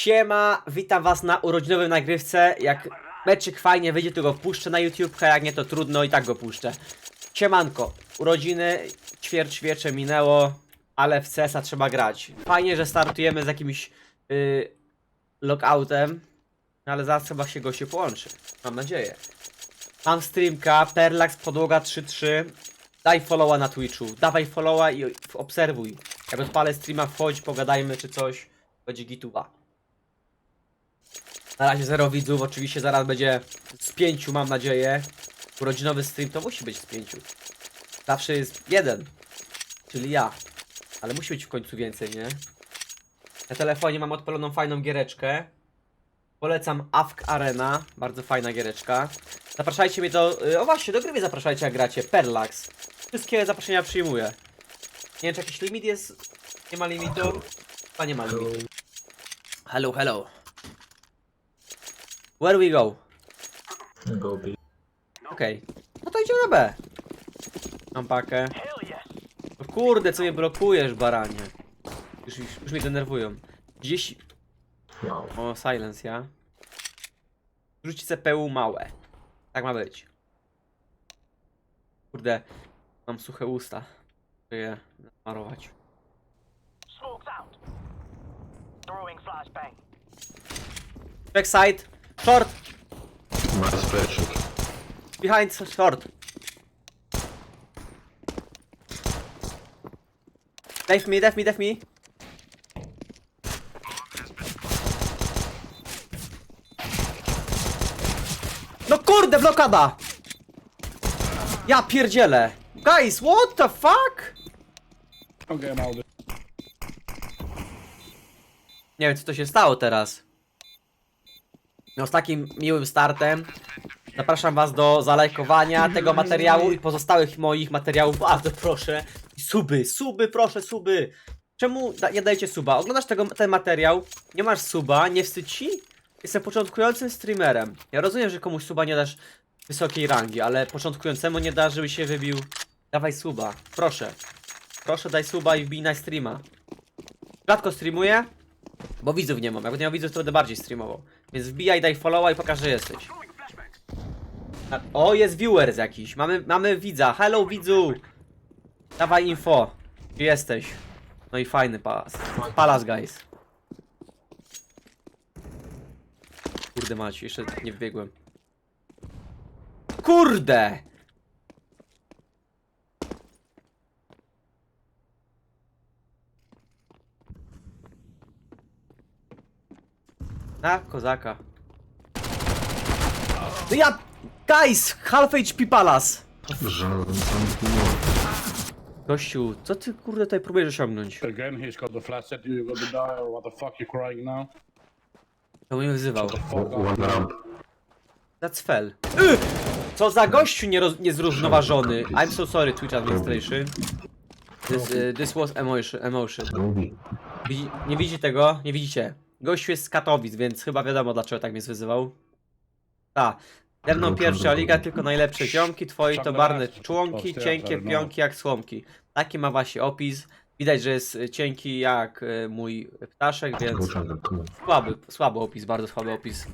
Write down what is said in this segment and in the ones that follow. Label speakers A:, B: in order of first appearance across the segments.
A: Siema, witam was na urodzinowej nagrywce. Jak meczyk fajnie wyjdzie, to go puszczę na YouTube, a jak nie, to trudno i tak go puszczę. Siemanko, urodziny, ćwierćwiecze minęło, ale w CS-a trzeba grać. Fajnie, że startujemy z jakimś yy, logoutem, ale zaraz chyba się go się połączy. Mam nadzieję. Mam streamka, Perlax podłoga 3-3. Daj followa na Twitchu, dawaj followa i obserwuj. Jak odpalę streama, wchodź, pogadajmy czy coś. Będzie gituba. Na razie zero widzów, oczywiście zaraz będzie z pięciu, mam nadzieję. Urodzinowy stream to musi być z pięciu. Zawsze jest jeden, czyli ja. Ale musi być w końcu więcej, nie? Na telefonie mam odpaloną fajną giereczkę. Polecam AFK Arena, bardzo fajna giereczka. Zapraszajcie mnie do... y, O właśnie, do gry mnie zapraszajcie jak gracie, Perlax. Wszystkie zaproszenia przyjmuję. Nie wiem czy jakiś limit jest? Nie ma limitu? Chyba nie ma limitu. Hello, hello. Where we go?
B: Go B.
A: Okej. No to idziemy na B. Mam pakę. No kurde, co mnie blokujesz, baranie. Już, już, już mnie denerwują. Gdzieś...
B: Wow.
A: O, silence, ja. Rzuć CPU małe. Tak ma być. Kurde, mam suche usta. Muszę je nasmarować.
C: Smoke's out. Throwing flashbang.
A: Backside. Short.
B: Ma spreadsheet.
A: Behind short. Dave me, def me, def me. No kurde, blokada! Ja pierdzielę. Guys, what the fuck?
D: Okay, I'm out.
A: Nie wiem, co to się stało teraz. No z takim miłym startem zapraszam was do zalajkowania tego materiału i pozostałych moich materiałów. Bardzo proszę. I Suby, suby, proszę, suby. Czemu da, nie dajecie suba? Oglądasz tego, ten materiał, nie masz suba, nie wstydź ci? Jestem początkującym streamerem. Ja rozumiem, że komuś suba nie dasz wysokiej rangi, ale początkującemu nie dasz, żeby się wybił. Dawaj suba, proszę. Proszę daj suba i wbij na streama. Rzadko streamuję, bo widzów nie mam. Jak będę miał widzów, to będę bardziej streamował. Więc wbijaj, daj followa i pokaż, że jesteś. O, jest viewers jakiś. Mamy, mamy widza. Hello, widzu! Dawaj info. Gdzie jesteś? No i fajny palas. Palas, guys. Kurde mać, jeszcze nie wbiegłem. Kurde! Na kozaka. No ja... Guys! Half HP Palas!
B: Żaden sam
A: Gościu, co ty kurde tutaj próbujesz osiągnąć?
D: Again, he's got the flash. You got to die, or what the fuck you crying now?
A: To mnie wyzywał.
B: One ramp.
A: That's fell. Y! Co za gościu niezrównoważony. I'm so sorry, Twitch administration. This, y, this was emotion. emotion. Widzi, nie widzi tego? Nie widzicie. Gościu jest z Katowic, więc chyba wiadomo dlaczego tak mnie wyzywał. Ta. Ze mną pierwsza liga, tylko najlepsze ziomki, twoi to barne członki, cienkie pionki jak słomki. Taki ma właśnie opis. Widać, że jest y, cienki jak y, mój ptaszek, więc słaby, słaby opis, bardzo słaby opis.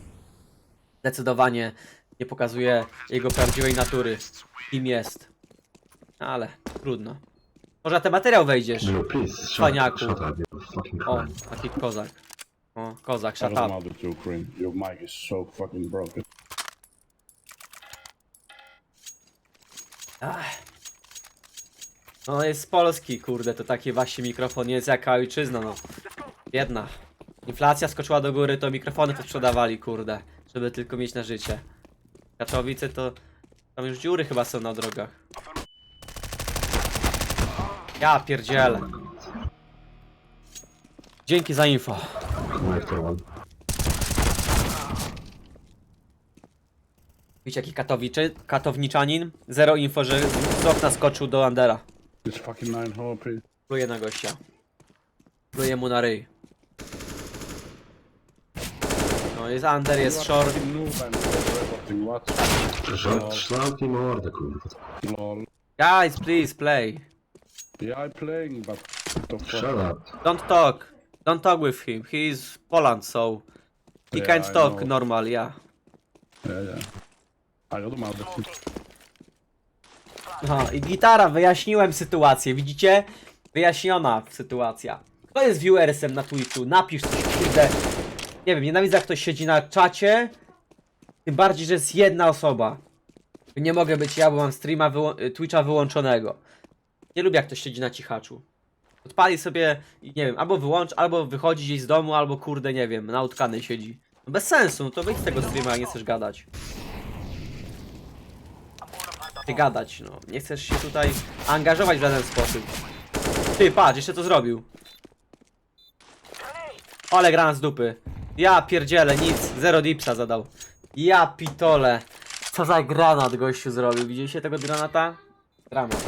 A: Zdecydowanie nie pokazuje jego prawdziwej natury, kim jest. Ale trudno. Może na ten materiał wejdziesz? Cwaniaku. O, taki kozak. O, kozak, shut up.
D: Cream. Your mic is so fucking broken.
A: Ach. No jest z Polski, kurde, to taki właśnie mikrofon nie jest jaka ojczyzna, no. Biedna. Inflacja skoczyła do góry, to mikrofony to sprzedawali, kurde, żeby tylko mieć na życie. Katowice to... Tam już dziury chyba są na drogach. Ja pierdzielę. Dzięki za info.
B: After one.
A: Widzicie jaki katowiczy, katowniczanin? Zero info, że z okna skoczył do Andera.
D: It's fucking 9 HP.
A: Pluje na gościa. Pluje mu na ryj. No jest under, jest short.
D: What?
B: Żart, szlałki mordę, kurwa.
D: Lol.
A: Guys, please play.
D: Yeah, I'm playing, but what the fuck?
B: Shut up.
A: Don't talk. Don't talk with him. He is Poland, so he
D: Yeah,
A: can't
D: I
A: talk
D: know.
A: normal, yeah.
D: Yeah, yeah. I out there.
A: Aha, i gitara, wyjaśniłem sytuację, widzicie? Wyjaśniona sytuacja. Kto jest viewersem na Twitchu? Napisz coś, kurde. Nie wiem, nienawidzę jak ktoś siedzi na czacie. Tym bardziej, że jest jedna osoba. Nie mogę być ja, bo mam streama wyłą- y, Twitcha wyłączonego. Nie lubię jak ktoś siedzi na cichaczu. Odpali sobie, nie wiem, albo wyłącz, albo wychodzi gdzieś z domu, albo kurde, nie wiem, na utkanej siedzi. No bez sensu, no to wyjdź z tego streama, jak nie chcesz gadać. Nie gadać, no. Nie chcesz się tutaj angażować w żaden sposób. Ty, patrz, jeszcze to zrobił. Ale granat z dupy. Ja pierdzielę, nic. Zero dipsa zadał. Ja pitole. Co za granat gościu zrobił. Widzieliście tego granata? Dramat.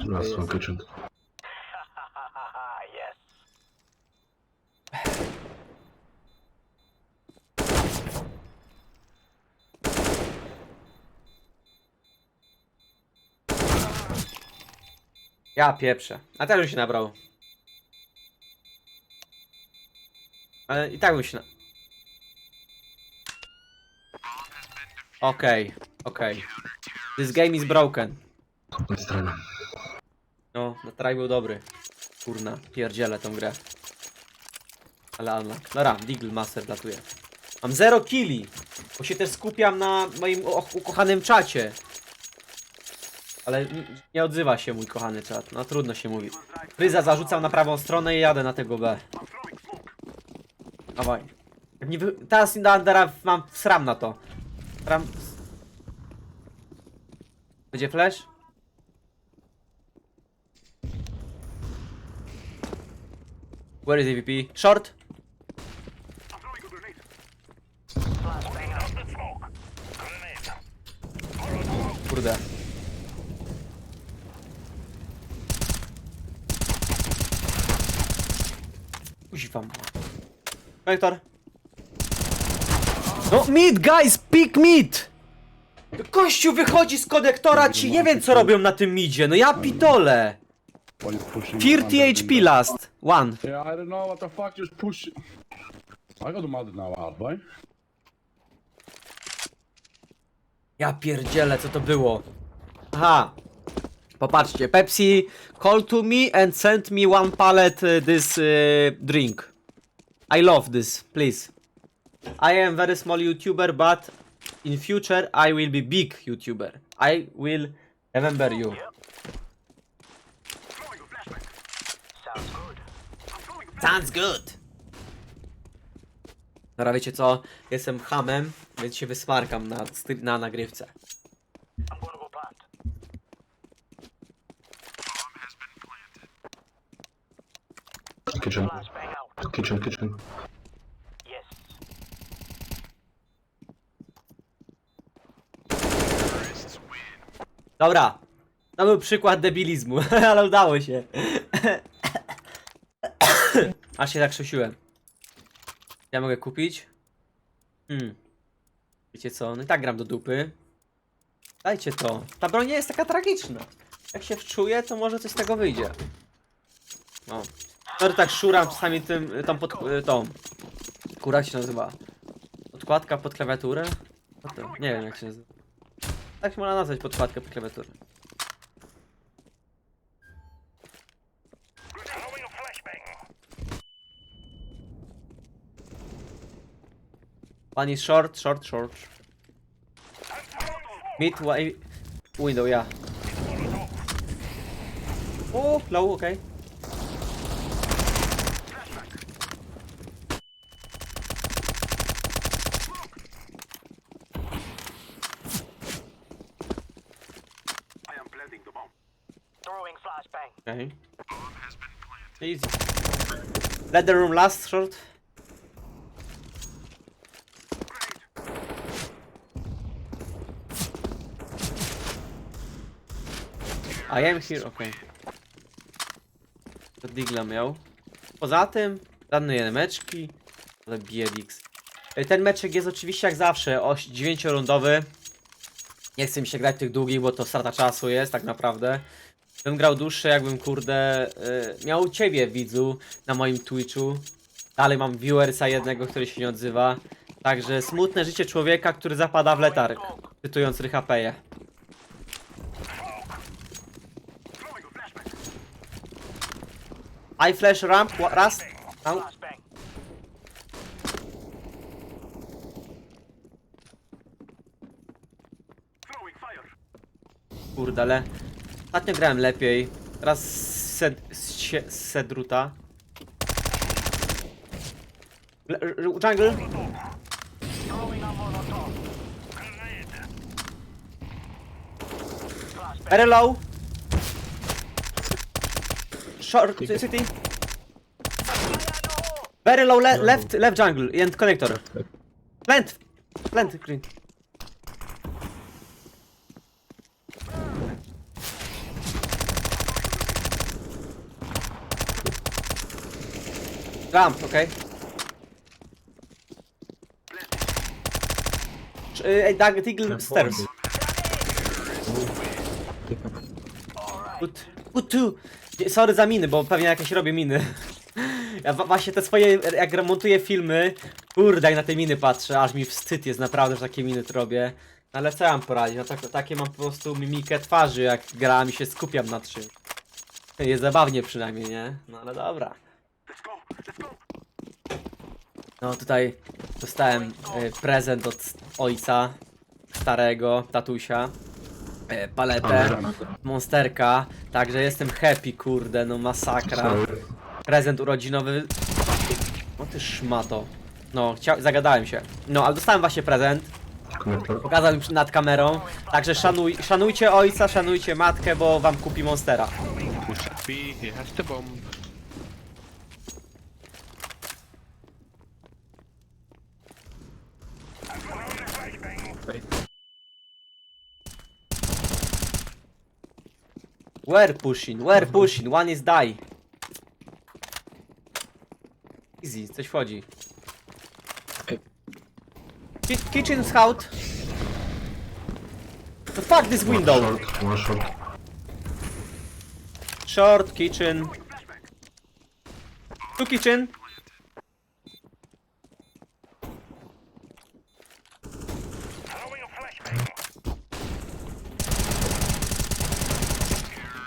B: Last one.
A: Ja pieprzę. A też bym się nabrał. Ale i tak bym się na... Okej, okej. This game is broken.
B: Nice try.
A: No, na traj był dobry. Kurna, pierdzielę tą grę. Ale unlock. Dobra, Deagle Master latuje. Mam zero killi, bo się też skupiam na moim ukochanym czacie. Ale nie odzywa się mój kochany czat, no trudno się mówi. Fryza zarzucam na prawą stronę i jadę na tego B. Dawaj. Jak nie wy... Teraz na Andera mam sram na to. Sram... Będzie flash? Where is AVP? Short? Kurde. Kuźwa ma. Vektor. No mid guys, pick mid! Kościół wychodzi z konektora, ci nie wiem co robią na tym midzie, no ja pitole!
D: While he's pushing.
A: 30
D: under
A: HP last, one.
D: Yeah, I don't know what the fuck just push. I got out now, out, boy.
A: Ja pierdzielę, co to było? Aha. Popatrzcie, Pepsi call to me and send me one pallet uh, this uh, drink. I love this, please. I am very small YouTuber, but in future I will be big YouTuber. I will remember you.
C: Sounds good.
A: Dobra, wiecie co? Jestem hamem, więc się wysmarkam na, na nagrywce.
C: I'm gonna go plant.
B: Kitchen. Kitchen, kitchen.
C: Yes.
A: Dobra. To był przykład debilizmu, ale udało się. Aż się tak krzesiłem. Ja mogę kupić? Hmm. Wiecie co? No i tak gram do dupy. Dajcie to. Ta broń nie jest taka tragiczna. Jak się wczuję, to może coś z tego wyjdzie. No. Sorry, tak szuram czasami tym, tą pod, tą. Kura się nazywa. Podkładka pod klawiaturę? To? Nie wiem jak się nazywa. Tak się można nazwać podkładkę pod klawiaturę. One is short, short, short. Mid, wi- window, yeah. Oh, low, okay. Okay. Easy. Let the room last short. I am here, okej. To Digla miał. Poza tym, żadne meczki, ale biedix. E, Ten meczek jest oczywiście jak zawsze, 9-rundowy. Nie chcę mi się grać tych długich, bo to strata czasu jest tak naprawdę. Bym grał dłuższe, jakbym kurde y, miał ciebie widzu na moim Twitchu. Dalej mam viewersa jednego, który się nie odzywa. Także smutne życie człowieka, który zapada w letarg. Cytując Ryhapeję. I flash ramp, raz. Kurde, ale ostatnio grałem lepiej. Teraz z, sed, z, sie- z Sedruta. Le- r- Jungle, very low. Short, city. Very low, le left, left jungle and connector. Plant, plant green. Ramp, okej. Ej, Dag, Deagle stairs. Nie, Sorry za miny, bo pewnie jakieś robię miny. Ja wa- właśnie te swoje, jak remontuję filmy, kurde, jak na te miny patrzę, aż mi wstyd jest naprawdę, że takie miny robię. Ale co ja mam poradzić? No tak, takie mam po prostu mimikę twarzy, jak gram i się skupiam na czym. Jest zabawnie przynajmniej, nie? No ale dobra. No tutaj dostałem y, prezent od ojca, starego, tatusia, y, paletę, monsterka, także jestem happy, kurde, no masakra. Prezent urodzinowy. O ty szmato. No, chcia... zagadałem się. No, ale dostałem właśnie prezent. Pokazał mi przy- nad kamerą. Także szanuj... szanujcie ojca, szanujcie matkę, bo wam kupi monstera.
E: Push B, he has the bomb.
A: Where pushing? Where pushing? One is die. Easy, coś wchodzi. Ki kitchen scout. The fuck this window?
B: Short, one short.
A: Short, kitchen. Two kitchen.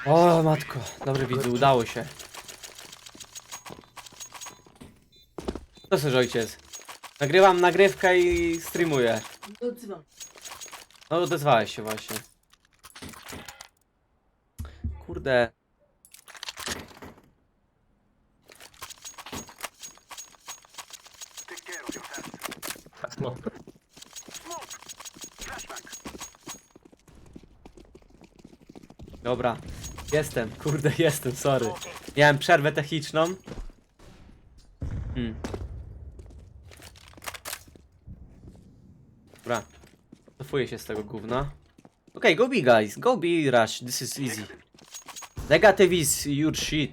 A: O matko, dobry widzę, udało się. Co chcesz ojciec? Nagrywam nagrywkę i streamuję. No odezwałeś się właśnie. Kurde. Dobra, jestem, kurde, jestem, sorry. Miałem przerwę techniczną. Hmm. Dobra, cofuję się z tego gówna. Okay, go be guys, go be rush, this is easy. Negative is your shit.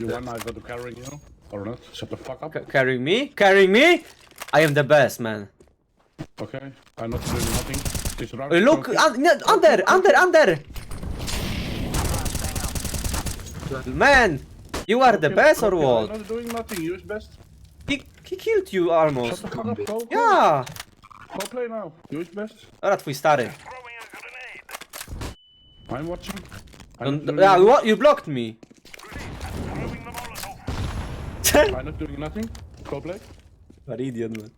D: You want I go to carry you? Or not? Shut the fuck up.
A: C carry me? Carry me? I am the best, man.
D: Okay. I'm not doing nothing.
A: Look, un no, under, under, under! Man, you are the best or what?
D: I'm not doing nothing. Use best.
A: He, he killed you
D: Shut
A: almost.
D: the fuck up. Go. Go.
A: Ja!
D: Go play now. Use best.
A: Dobra, twój stary.
D: I'm watching. I'm
A: No,
D: doing
A: yeah, what? You blocked me.
D: I'm not doing nothing. Go play.
A: What idiot, man.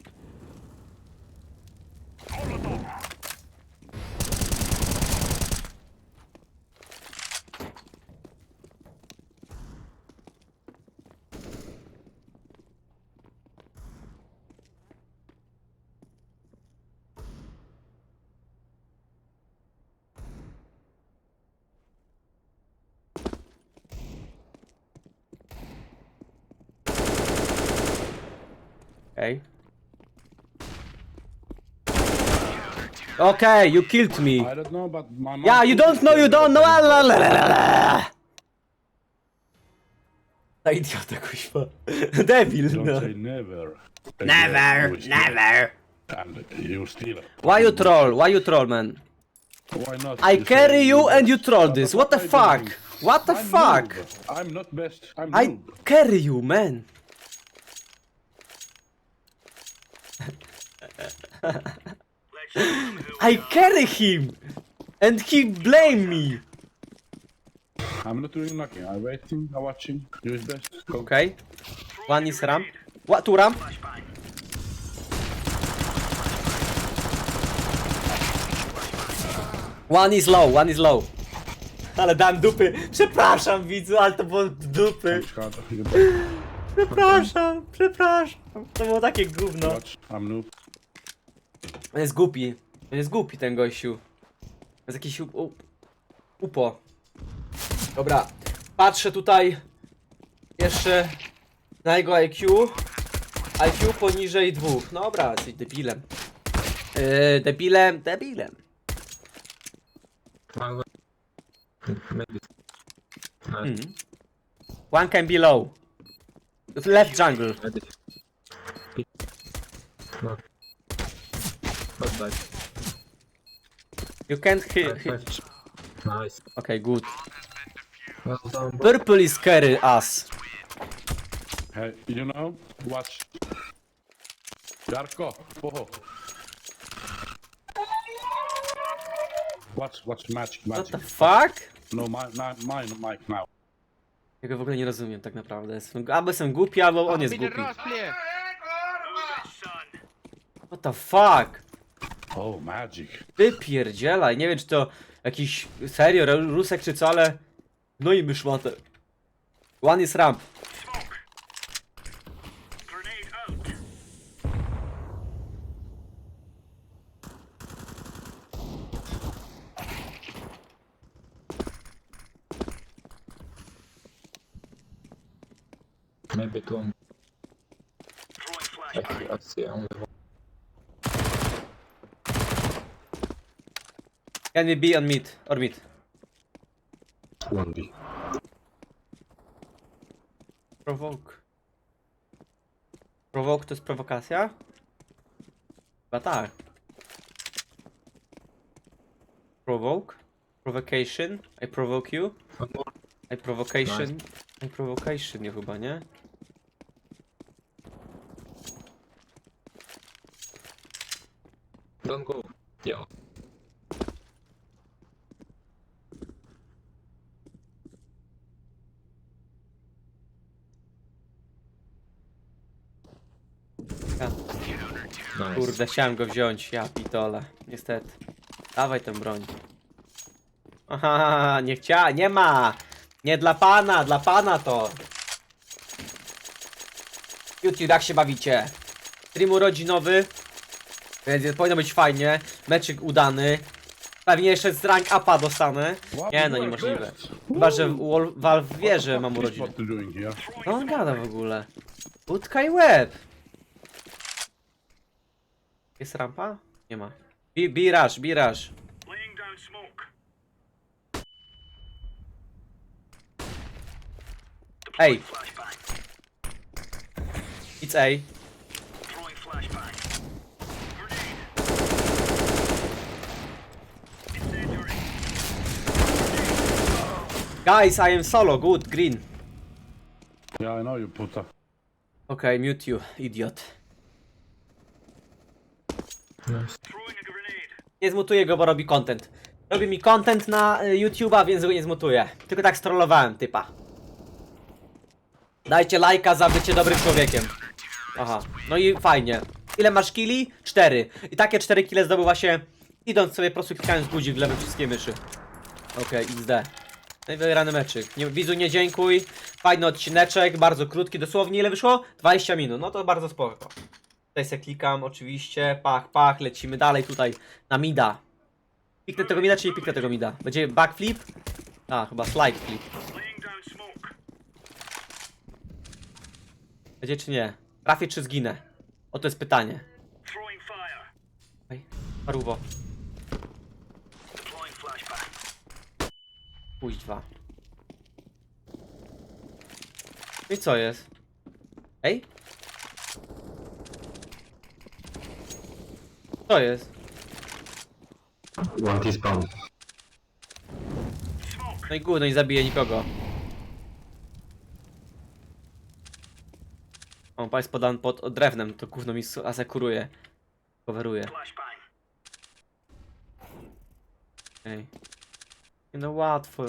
A: Okay. Okay, you killed me.
D: I don't know, but my mom.
A: Yeah, you don't know, you don't know. La, la, la, la, la. Ta idiota, kuźwa.
D: Don't
A: no.
D: say never.
A: Never,
D: you steal it.
A: never.
D: And you steal.
A: Why you troll? Why you troll, man?
D: Why not?
A: I carry you and you troll this.
D: what
A: the fuck? What the
D: I'm
A: fuck?
D: noob. I'm not best. I'm
A: I
D: noob.
A: carry you, man. I carry him, and he blame me.
D: I'm not doing nothing. I'm waiting. I'm watching. Do his best. Go.
A: Okay. One is ramp. What two ramp? One is low, one is low. Ale dam dupy. Przepraszam widzu, ale to było dupy.
D: Schade.
A: Przepraszam, przepraszam. To było takie gówno.
D: Watch. I'm noob.
A: On jest głupi. On jest głupi ten gościu. To jest jakiś up, up, upo. Dobra. Patrzę tutaj jeszcze na jego IQ. IQ poniżej dwóch. No Dobra, jesteś debilem. Yy, debilem, debilem.
B: One Maybe.
A: Hmm. One can be low. Left jungle.
B: No. Not bad.
A: You can't hit. hit.
B: Nice. Nice.
A: Okay, good.
B: Well done, bro.
A: Purple is carry us.
D: Hey, you know? Watch. Jarko. Oho. Watch, watch, magic,
A: What the fuck?
D: No, my, my, mine, Mike now.
A: Ja go w ogóle nie rozumiem tak naprawdę. Jestem, albo jestem głupi, albo on jest głupi. What the fuck?
D: Oh, magic.
A: Wypierdzielaj, nie wiem czy to jakiś serio Ru- Rusek czy co, ale no i myszmatę. One is ramp.
C: Grenade out.
B: Maybe two. on-
C: Throwing
B: I,
C: flashbang.
B: I see only one.
A: Can we be on mid or mid?
D: 1B.
A: Provoke. Provoke to jest prowokacja? Chyba tak. Provoke? Provocation? I provoke you?
B: One.
A: I provocation? I provocation nie chyba, nie?
B: Don't go. Yeah.
A: Ja.
B: Nice.
A: Kurde, chciałem go wziąć, ja pitole. Niestety. Dawaj tę broń. Aha, nie chcia, nie ma! Nie dla pana, dla pana to! YouTube, jak się bawicie? Stream urodzinowy, więc powinno być fajnie. Meczyk udany. Pewnie jeszcze z rank upa dostanę. Nie no, niemożliwe. Chyba, że Valve wie, że mam urodziny. No on gada w ogóle. Utka i łeb. Jest rampa? Nie ma. Bi- Biraż, biraż.
C: Laying down smoke.
A: Ej, it's A. Guys, I am solo, good, green.
D: Yeah, I know you put up.
A: Okay, mute you, idiot.
B: Nice.
A: Nie zmutuję go, bo robi content. Robi mi content na y, YouTube'a, więc go nie zmutuję. Tylko tak strollowałem typa. Dajcie lajka za bycie dobrym człowiekiem. Aha, no i fajnie. Ile masz kili? Cztery. I takie cztery kile zdobył właśnie idąc sobie po prostu klikając guzik w lewe wszystkie myszy. Okej, XD. No i wygrany meczyk. Nie, widzu nie dziękuj. Fajny odcineczek, bardzo krótki, dosłownie ile wyszło? 20 minut, no to bardzo spoko. Tutaj se klikam oczywiście, pach, pach, lecimy dalej tutaj na mida. Piknę tego mida, czy nie piknę tego mida? Będzie backflip? A, chyba slide flip. Będzie czy nie? Trafię czy zginę? Oto jest pytanie. Ej, paruwo. No I co jest? Ej? Co jest?
B: One T-spawn.
A: No i gówno, nie zabije nikogo. On pan jest podan pod drewnem, to gówno mi su- asekuruje. Coveruje. Ej. Nie no łatwo.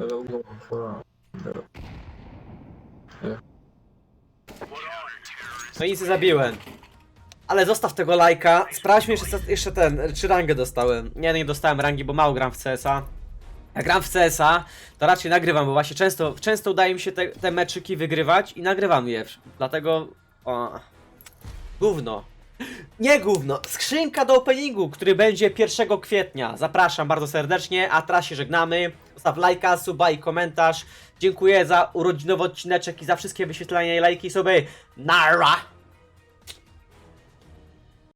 B: Will go for.
A: No nic zabiłem. Ale zostaw tego lajka. Sprawdźmy jeszcze, jeszcze ten, czy rangę dostałem. Nie, nie dostałem rangi, bo mało gram w CS-a. Jak gram w CS-a, to raczej nagrywam, bo właśnie często, często udaje mi się te, te meczyki wygrywać i nagrywam je. Dlatego... O. Gówno. Nie gówno. Skrzynka do openingu, który będzie 1 kwietnia. Zapraszam bardzo serdecznie, a teraz się żegnamy. Zostaw lajka, suba i komentarz. Dziękuję za urodzinowy odcineczek i za wszystkie wyświetlenia i lajki sobie. Nara!